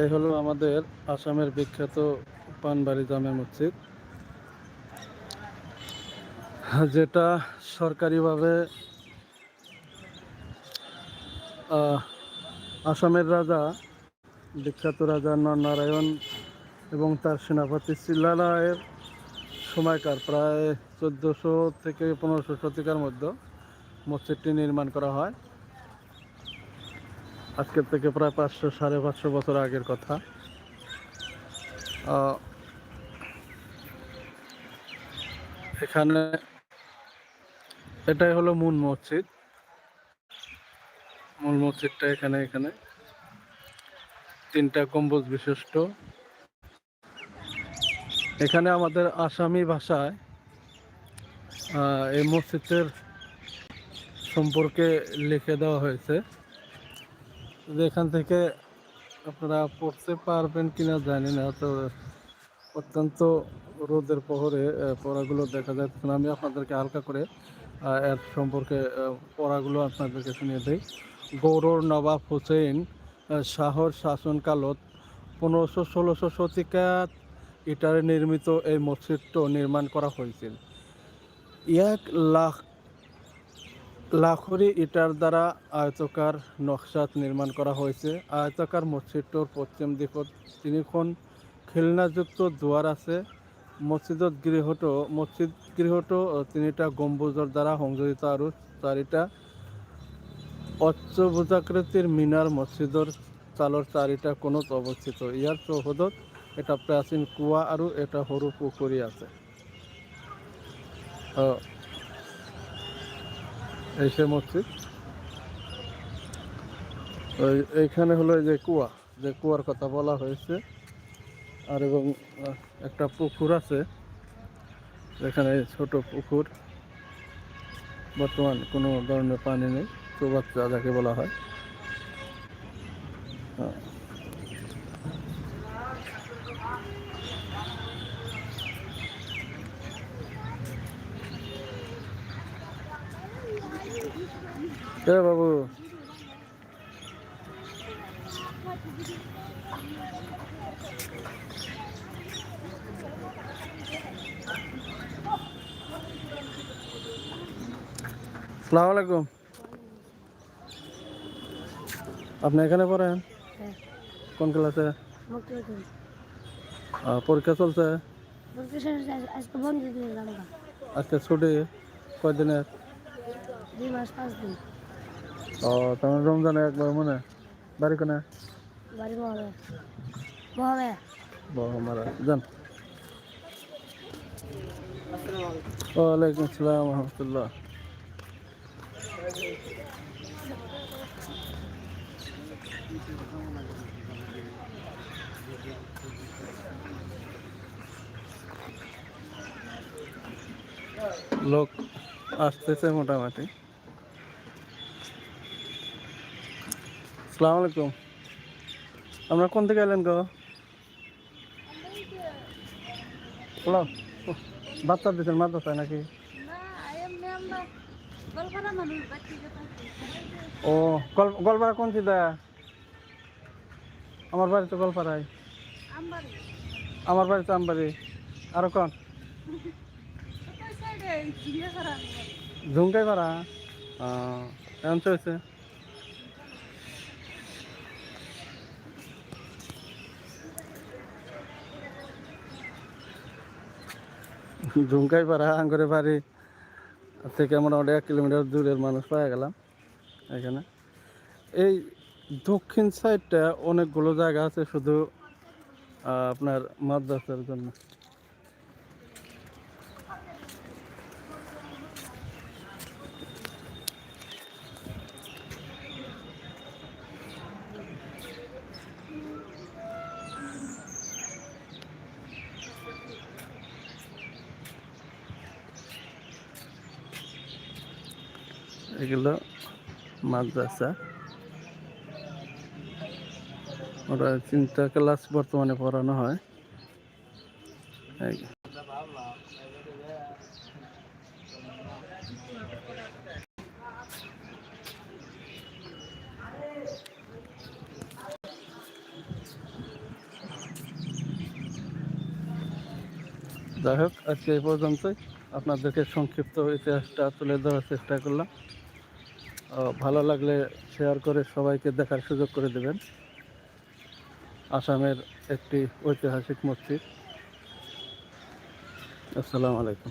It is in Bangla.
এই হলো আমাদের আসামের বিখ্যাত পানবাড়ি জামে মসজিদ। যেটা সরকারিভাবে আসামের রাজা, বিখ্যাত রাজা নরনারায়ণ এবং তার সেনাপতি সিল্লারায়ের সময়কার প্রায় চোদ্দোশো থেকে পনেরোশো শতিকার মধ্যে মসজিদটি নির্মাণ করা হয়। আজকের থেকে প্রায় পাঁচশো, সাড়ে পাঁচশো বছর আগের কথা। এখানে এটাই হলো মূল মসজিদ। মূল মসজিদটা এখানে এখানে। তিনটা গম্বুজ বিশিষ্ট। এখানে আমাদের আসামি ভাষায় এই মসজিদের সম্পর্কে লিখে দেওয়া হয়েছে। যে এখান থেকে আপনারা পড়তে পারবেন কিনা জানি না, তো অত্যন্ত রোদের প্রহরে পড়াগুলো দেখা যাচ্ছে না আমি আপনাদেরকে হালকা করে এর সম্পর্কে পড়াগুলো আপনাদেরকে শুনিয়ে দিই। গৌরর নবাব হুসেন শাহর শাসনকালত পনেরোশো ষোলোশো শতিকাত ইটারে নির্মিত এই মসজিদটো নির্মাণ করা হয়েছিল। এক লাখ লাখরি ইটার দ্বারা আয়তকার নকশাত নির্মাণ করা হয়েছে। আয়তকার মসজিদটোর পশ্চিম দিকত তিনিখন খিলনাযুক্ত দুয়ার আছে। মসজিদত গৃহটো, মসজিদ গৃহটো তিনিটা গম্বুজৰ দ্বাৰা সংযোজিত আৰু চাৰিটা অচ্চভুজাকৃতিৰ মিনাৰ মছজিদৰ চালৰ চাৰিটা কোণত অৱস্থিত। ইয়াৰ চৌহদত এটা প্ৰাচীন কুঁৱা আৰু এটা সৰু পুখুৰী আছে। এই সে মসজিদ। ওই এইখানে হলো যে কুয়া, যে কুয়ার কথা বলা হয়েছে। আর এবং একটা পুকুর আছে এখানে ছোট পুকুর। বর্তমান কোনো ধরনের পানি নেই, চৌবাচ্চা যাকে বলা হয়। হ্যাঁ। এ বাবু সালাম আলাইকুম আপনি এখানে পড়েন হ্যাঁ কোন ক্লাসে মুক্তি করি আহ, পরীক্ষা চলছে মুক্তি আজকে বন্ধ দিয়ে গেল আজকে ছুটি কয়দিনের দুই মাস পাঁচ দিন ও তোমার রমজানে একবার মনে? বাড়ি কোনে? বাড়ি মহাবে মহাবে মারা যান। ওয়ালাইকুম আসসালাম রহমতুল্লাহ। লোক আসতেছে মোটামুটি। সালাম আলাইকুম। আপনারা কোন থেকে এলেন গো? হ্যালো বাচ্চা দিচ্ছেন মাদ্রাসায় নাকি? ও গল- গলপাড়া কোন চিদা আমার বাড়ি তো গলপাড়ায়। আমার বাড়ি তো আমবাড়ি। আরও কোন? ঝুমকাই পাড়া এমন চলছে। ঝুমকাই পাড়া আঙ্গুরে বাড়ি থেকে মোটামুটি এক কিলোমিটার দূরের মানুষ পাওয়া গেলাম এখানে। এই দক্ষিণ সাইডটা অনেকগুলো জায়গা আছে শুধু আপনার মাদ্রাসার জন্য। এগুলো মাদ্রাসা ওটা তিনটা ক্লাস বর্তমানে পড়ানো হয়। যাই হোক, আজকে এই পর্যন্তই। আপনাদেরকে সংক্ষিপ্ত ইতিহাসটা তুলে ধরার চেষ্টা করলাম। ভালো লাগলে শেয়ার করে সবাইকে দেখার সুযোগ করে দেবেন। আসামের একটি ঐতিহাসিক মসজিদ। আসসালামু আলাইকুম।